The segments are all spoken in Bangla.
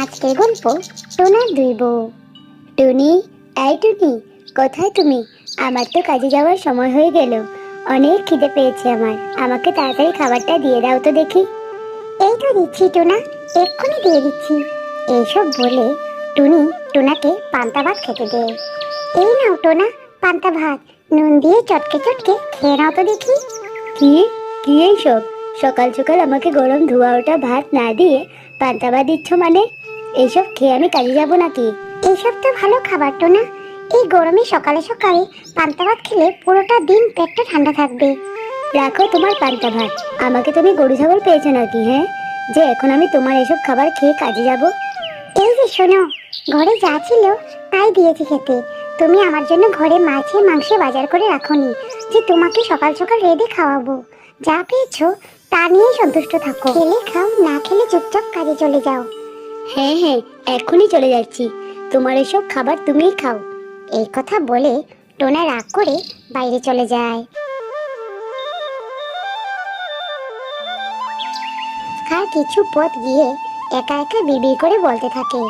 আজকের গল্প টোনার দুই বউ। টুনি, এই টুনি, কোথায় তুমি? আমার তো কাজে যাওয়ার সময় হয়ে গেল। অনেক খিদে পেয়েছে আমার। আমাকে তাড়াতাড়ি খাবারটা দিয়ে দাও তো দেখি। এই তো দিচ্ছি টোনা, এক্ষুনি দিয়ে দিচ্ছি। এইসব বলে টুনি টোনাকে পান্তা ভাত খেতে দেয়। এই নাও টোনা, পান্তা ভাত। নুন দিয়ে চটকে চটকে খেয়ে নাও তো দেখি। কি? কি এইসব? সকাল সকাল আমাকে গরম ধোয়া ওটা ভাত না দিয়ে পান্তা ভাত দিচ্ছ মানে? এইসব খেয়ে আমি কাজে যাব নাকি? এইসব তো ভালো খাবার তো না। এই গরমে সকালে সকালে পান্তা ভাত খেলে পুরোটা দিন পেটটা ঠান্ডা থাকবে। রাখো তোমার পান্তা ভাত। আমাকে তুমি গরু ছাগল পেয়েছ নাকি হ্যাঁ? যে এখন আমি তোমার এসব খাবার খেয়ে কাজে যাব। এই যে শোনো ঘরে যা ছিল তাই দিয়েছি খেতে। তুমি আমার জন্য ঘরে মাছে মাংস বাজার করে রাখোনি যে তোমাকে সকাল সকাল রেডি খাওয়াবো। যা পেয়েছ তা নিয়েই সন্তুষ্ট থাকো। খেলে খাও না খেলে চুপচাপ কাজে চলে যাও। হ্যাঁ হ্যাঁ এখনই চলে যাচ্ছি। তোমার এসব খাবার তুমিই খাও। এই কথা বলে টোনা রাগ করে বাইরে চলে যায়। আর কিছু পথ গিয়ে একা একা বিড়বিড় করে বলতে থাকে।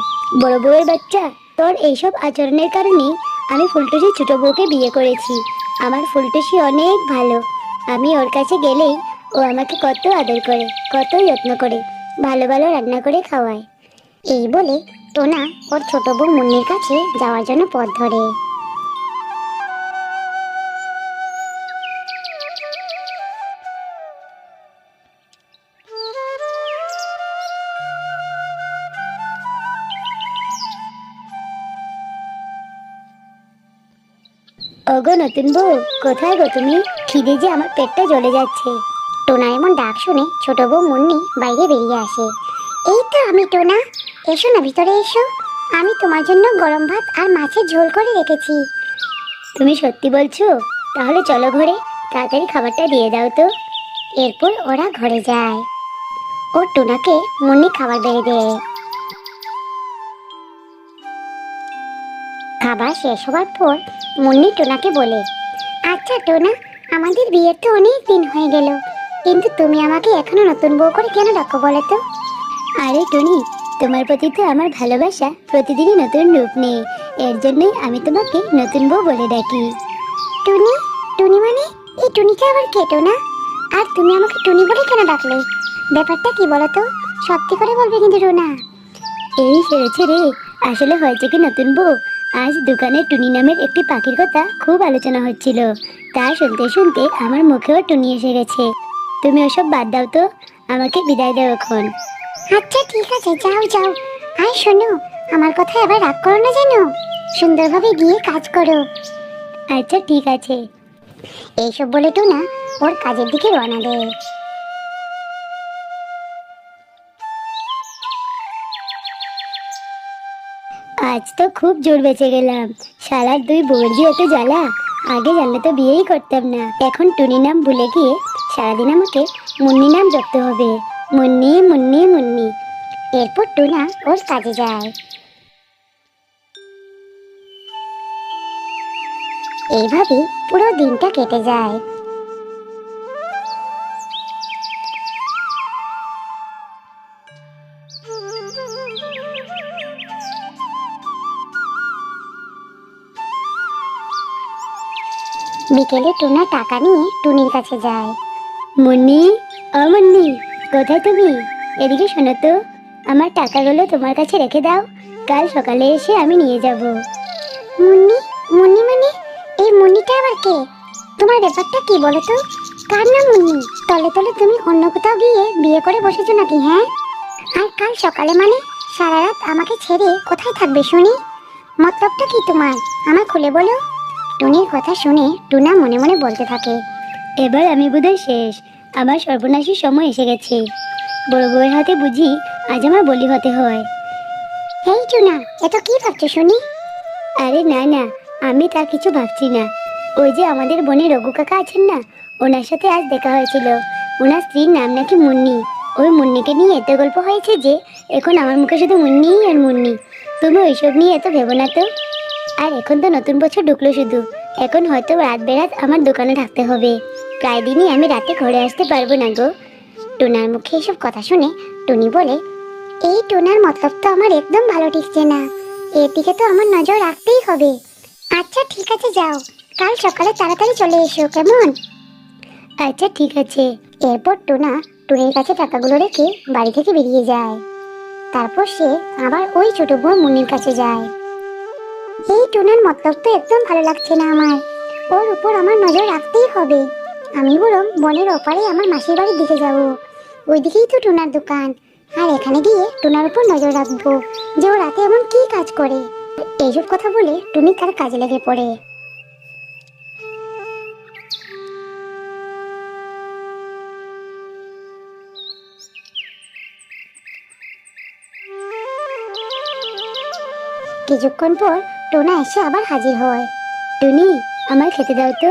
বড় বউয়ের বাচ্চা তোর এইসব আচরণের কারণেই আমি ফুলটুসি ছোট বউকে বিয়ে করেছি। আমার ফুলটুসি অনেক ভালো। আমি ওর কাছে গেলেই ও আমাকে কত আদর করে, কত যত্ন করে, ভালো ভালো রান্না করে খাওয়ায়। এই বলে টোনা ওর ছোট বউ মুন্নির কাছে যাওয়ার জন্য পথ ধরে। ওগো নতুন বউ, কোথায় গো তুমি? খিদে যে আমার পেটটা জ্বলে যাচ্ছে। টোনা এমন ডাক শুনে ছোট বউ মুন্নি বাইরে বেরিয়ে আসে। এই তো আমি, টোনা। এসো না, ভিতরে এসো। আমি তোমার জন্য গরম ভাত আর মাছের ঝোল করে রেখেছি। তুমি সত্যি বলছো? তাহলে চলো ঘরে, তাড়াতাড়ি খাবারটা দিয়ে দাও তো। এরপর ওরা ঘরে যায়। ও টোনাকে মুন্নি খাবার বেড়ে দেয় খাবার শেষ হওয়ার পর মুন্নি টোনাকে বলে আচ্ছা টোনা আমাদের বিয়ের তো অনেক দিন হয়ে গেল। কিন্তু তুমি আমাকে এখনও নতুন বউ করে কেন ডাকো বলো তো? আরে টুনি, তোমার প্রতি তো আমার ভালোবাসা প্রতিদিনই নতুন রূপ নেই এর জন্যই আমি তোমাকে নতুন বউ বলে ডাকি। টুনি? টুনি মানে? এই টুনিটা আবার কেটো না আর তুমি আমাকে টুনি বলে কেন ডাকলে? ব্যাপারটা কি বলো তো? সত্যি করে বলবে কিন্তু রোনা। এই সেরেছে রে। আসলে হয়েছে কি নতুন বউ? আজ দোকানে টুনি নামের একটি পাখির কথা খুব আলোচনা হচ্ছিল। তা শুনতে শুনতে আমার মুখেও টুনি এসে গেছে। তুমি ওসব বাদ দাও তো আমাকে বিদায় দাও এখন। আচ্ছা ঠিক আছে যাও যাও। আর শোনো আমার কথা এবার রাগ করো না যেন। সুন্দরভাবে গিয়ে কাজ করো। আচ্ছা ঠিক আছে। এইসব বলে টুনা ওর কাজের দিকে রওনা দেয়। আজ তো খুব জোর বেঁচে গেলাম। সালার দুই যে এত জ্বালা, আগে জানলে তো বিয়েই করতাম না। এখন টুনি নাম ভুলে গিয়ে সারাদিন আমাকে মুন্নি নাম জপতে হবে। মুন্নি মুন্নি মুন্নি। এরপর টুনা ওর কাজে যায়। এইভাবে পুরো দিনটা কেটে যায়। বিকেলে টুনা টাকা নিয়ে টুনির কাছে যায়। মুন্নি, ও মুন্নি, কোথায় তুমি? এদিকে শোনো তো, আমার টাকাগুলো তোমার কাছে রেখে দাও, কাল সকালে এসে আমি নিয়ে যাব। মুন্নি মুন্নি মানে? এই মুন্নিটা আবার কে? তোমার ব্যাপারটা কি বলো তো? কার না মুন্নি? তলে তলে তুমি অন্য কোথাও গিয়ে বিয়ে করে বসেছো নাকি হ্যাঁ? আর কাল সকালে মানে? সারা রাত আমাকে ছেড়ে কোথায় থাকবে শুনি? মতলবটা কি তোমার? আমার খুলে বলো। টুনির কথা শুনে টুনা মনে মনে বলতে থাকে, এবার আমি বোধহয় শেষ। আমার সর্বনাশের সময় এসে গেছে। বড় বউয়ের হাতে বুঝি আজ আমার বলি হতে হয়। এই টুনা, এত কি ভাবছ শুনি? আরে না না, আমি তা কিছু ভাবছি না। ওই যে আমাদের বোনের রঘু কাকা আছেন না, ওনার সাথে আজ দেখা হয়েছিল। ওনার স্ত্রীর নাম নাকি মুন্নি। ওই মুন্নিকে নিয়ে এত গল্প হয়েছে যে, এখন আমার মুখে শুধু মুন্নি আর মুন্নি। তুমি ওইসব নিয়ে এত ভেবো না তো? আর এখন তো নতুন বছর ঢুকলো শুধু। এখন হয়তো রাত বেরাত আমার দোকানে থাকতে হবে। প্রায় দিনই আমি রাতে ঘরে আসতে পারব না গো। টোনার মুখে এসব কথা শুনে টুনি বলে, এই টোনার মতলব তো আমার একদম ভালো ঠিকছে না। এর দিকে তো আমার নজর রাখতেই হবে। আচ্ছা ঠিক আছে, যাও। কাল সকালে তাড়াতাড়ি চলে এসো, কেমন? আচ্ছা ঠিক আছে। এরপর টোনা টুনির কাছে টাকাগুলো রেখে বাড়ি থেকে বেরিয়ে যায়। তারপর সে আবার ওই ছোট বোন মুন্নির কাছে যায়। এই টোনার মতলব তো একদম ভালো লাগছে না আমার। ওর উপর আমার নজর রাখতেই হবে। আমি বরং বনের ওপারে আমার মাসির বাড়ির দিকে যাব। ওইদিকেই তো টোনার দোকান। আর এখানে গিয়ে টোনার উপর নজর রাখব যে ও রাতে এমন কি কাজ করে। এইসব কথা বলে টুনি তার কাজে লেগে পড়ে। কিছুক্ষণ পর টোনা এসে আবার হাজির হয়। টুনি, আমার খেতে দাও তো।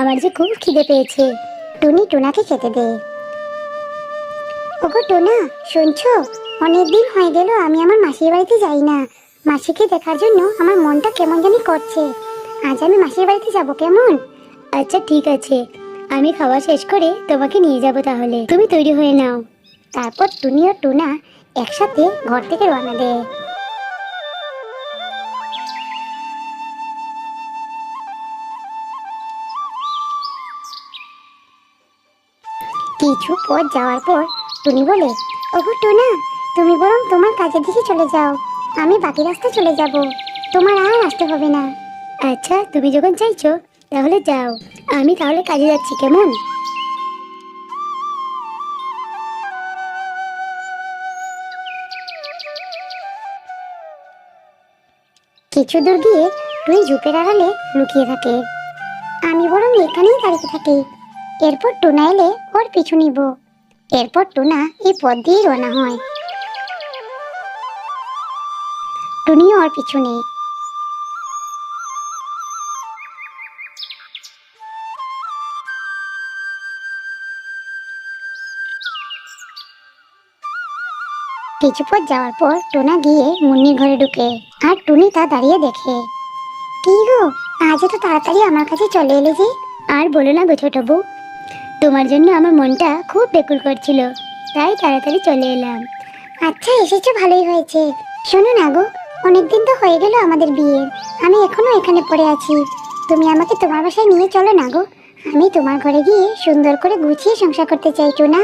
আমার যে খুব খিদে পেয়েছে। টুনি টোনাকে খেতে দে। ওগো টোনা, শুনছো? অনেকদিন হয়ে গেল, আমি আমার মাসির বাড়িতে যাই না। মাসিকে দেখার জন্য আমার মনটা কেমন জানি করছে। আজ আমি মাসির বাড়িতে যাব কেমন? আচ্ছা ঠিক আছে। আমি খাওয়া শেষ করে তোমাকে নিয়ে যাব তাহলে। তুমি তৈরি হয়ে নাও। তারপর টুনি ও টুনা একসাথে ঘর থেকে রওনা দেয়। কিছু পথ যাওয়ার পর টুনি বলে, ওগো টোনা, তুমি বরং তোমার কাজের দিকে চলে যাও। আমি বাকি রাস্তা চলে যাব। তোমার আর আসতে হবে না। আচ্ছা তুমি যখন চাইছো, তাহলে যাও। আমি তাহলে কাজে যাচ্ছি, কেমন? কিছু দূর গিয়ে টুনি ঝুপের আড়ালে লুকিয়ে থাকে। আমি বরং এখানেই দাঁড়িয়ে থাকি। এরপর টুনা এলে ওর পিছু নিব। এরপর টুনা এই পথ দিয়ে রওনা হয়। টুনিও ওর পিছু নেই কিছু পথ যাওয়ার পর টোনা গিয়ে মুন্নির ঘরে ঢুকে আর টুনি তা দাঁড়িয়ে দেখে। কি গো, আজ তো তাড়াতাড়ি আমার কাছে চলে এলে যে? আর বলো না বউ তোমার জন্য আমার মনটা খুব বেকুল করছিল। তাই তাড়াতাড়ি চলে এলাম। আচ্ছা এসেছ, ভালোই হয়েছে। শোনো না গো, অনেকদিন তো হয়ে গেল আমাদের বিয়ে। আমি এখনও এখানে পড়ে আছি। তুমি আমাকে তোমার বাসায় নিয়ে চলো না গো। আমি তোমার ঘরে গিয়ে সুন্দর করে গুছিয়ে সংসার করতে চাই, টুনা।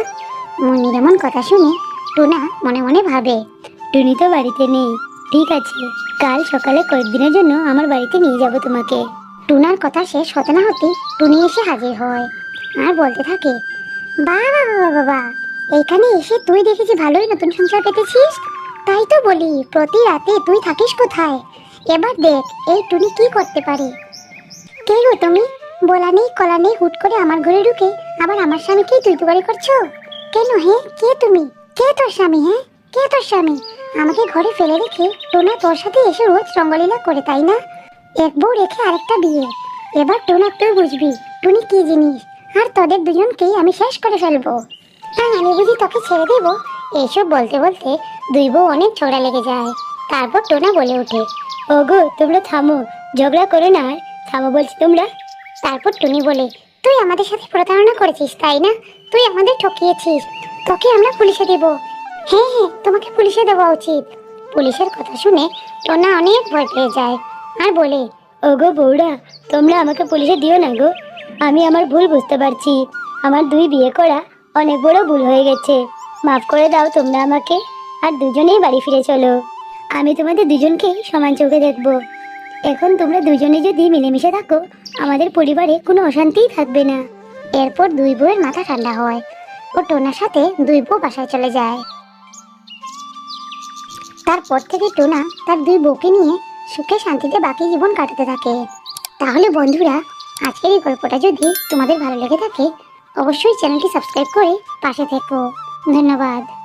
মনির এমন কথা শুনে টুনা মনে মনে ভাবে, টুনি তো বাড়িতে নেই। ঠিক আছে, কাল সকালে কয়েকদিনের জন্য আমার বাড়িতে নিয়ে যাব তোমাকে। টুনার কথা শেষ হতে না হতেই টুনি এসে হাজির হয়। আর বলতে থাকে। বাবা বাবা বাবা এখানে এসে তুই দেখেছি ভালোই নতুন সংসার পেতেছিস? তাই তো বলি, প্রতি রাতে তুই থাকিস কোথায়? এবার দেখ, এই টুনি কি করতে পারে। কে গো তুমি? বলা নেই, কলা নেই, হুট করে আমার ঘরে ঢুকে আবার আমার স্বামীকেই তুই তুকারি করছ? কেন, হে? কে তুমি? কে তোর স্বামী হ্যাঁ কে তোর স্বামী? আমাকে ঘরে ফেলে রেখে টোনা তোর সাথে এসে রোজ রঙ্গলীলা করে, তাই না? এক বউ রেখে আরেকটা বিয়ে। এবার টোনা, তুই বুঝবি, টুনি কি জিনিস? আর তোদের দুজনকেই আমি শেষ করে ফেলব। হ্যাঁ আমি বুঝি তোকে ছেড়ে দেব? এইসব বলতে বলতে দুই বউ অনেক ঝগড়া লেগে যায়। তারপর টোনা বলে ওঠে, ওগো, তোমরা থামো, ঝগড়া করো না আর, থামো বলছি তোমরা। তারপর টুনি বলে, তুই আমাদের সাথে প্রতারণা করেছিস, তাই না? তুই আমাদের ঠকিয়েছিস, তোকে আমরা পুলিশে দেব। হ্যাঁ হ্যাঁ তোমাকে পুলিশে দেওয়া উচিত। পুলিশের কথা শুনে টোনা অনেক ভয় পেয়ে যায় আর বলে, ওগো বৌড়া তোমরা আমাকে পুলিশে দিও না গো। আমি আমার ভুল বুঝতে পারছি। আমার দুই বিয়ে করা অনেক বড় ভুল হয়ে গেছে। মাফ করে দাও তোমরা আমাকে, আর দুজনেই বাড়ি ফিরে চলো। আমি তোমাদের দুজনকেই সমান চোখে দেখব। এখন তোমরা দুজনে যদি মিলেমিশে থাকো, আমাদের পরিবারে কোনো অশান্তিই থাকবে না। এরপর দুই বউয়ের মাথা ঠান্ডা হয়। ও টোনার সাথে দুই বউ বাসায় চলে যায়। তারপর থেকে টোনা তার দুই বউকে নিয়ে সুখে শান্তিতে বাকি জীবন কাটাতে থাকে। তাহলে বন্ধুরা আজকের এই গল্পটা যদি তোমাদের ভালো লেগে থাকে, অবশ্যই চ্যানেলটি সাবস্ক্রাইব করে পাশে থেকো। ধন্যবাদ।